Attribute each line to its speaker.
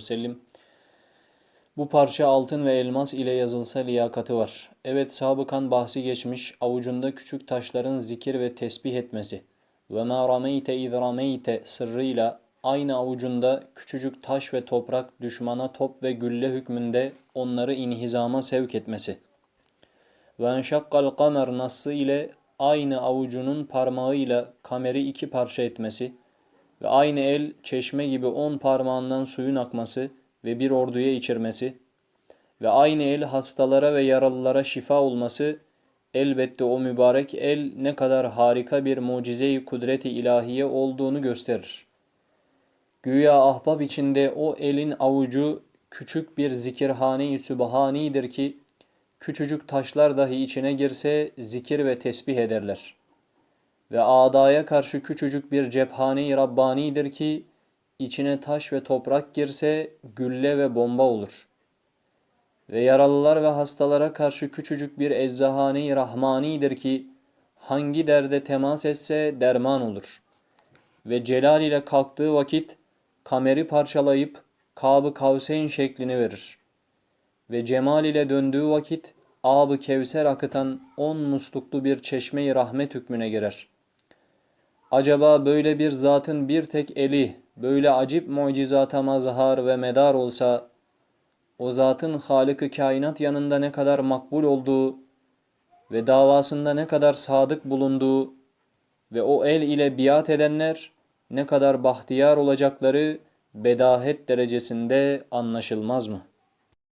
Speaker 1: sellem. Bu parça altın ve elmas ile yazılsa liyakati var. Evet sabıkan bahsi geçmiş, avucunda küçük taşların zikir ve tesbih etmesi ve ma rameyte iz rameyte sırrıyla aynı avucunda küçücük taş ve toprak düşmana top ve gülle hükmünde onları inhizama sevk etmesi ve enşakkal kamer nassı ile aynı avucunun parmağıyla kameri iki parça etmesi ve aynı el çeşme gibi on parmağından suyun akması ve bir orduya içirmesi ve aynı el hastalara ve yaralılara şifa olması elbette o mübarek el ne kadar harika bir mucize-i kudreti ilahiye olduğunu gösterir. Güya ahbap içinde o elin avucu küçük bir zikirhane-i sübhanidir ki küçücük taşlar dahi içine girse zikir ve tesbih ederler. Ve adaya karşı küçücük bir cephane-i Rabbani'dir ki içine taş ve toprak girse gülle ve bomba olur. Ve yaralılar ve hastalara karşı küçücük bir eczahane-i Rahmani'dir ki hangi derde temas etse derman olur. Ve celal ile kalktığı vakit kameri parçalayıp Kab-ı Kavseyn şeklini verir. Ve cemal ile döndüğü vakit ab-ı Kevser akıtan on musluklu bir çeşme-i rahmet hükmüne girer. Acaba böyle bir zatın bir tek eli böyle acip mucizata mazhar ve medar olsa o zatın Halık-ı kainat yanında ne kadar makbul olduğu ve davasında ne kadar sadık bulunduğu ve o el ile biat edenler ne kadar bahtiyar olacakları bedahet derecesinde anlaşılmaz mı?''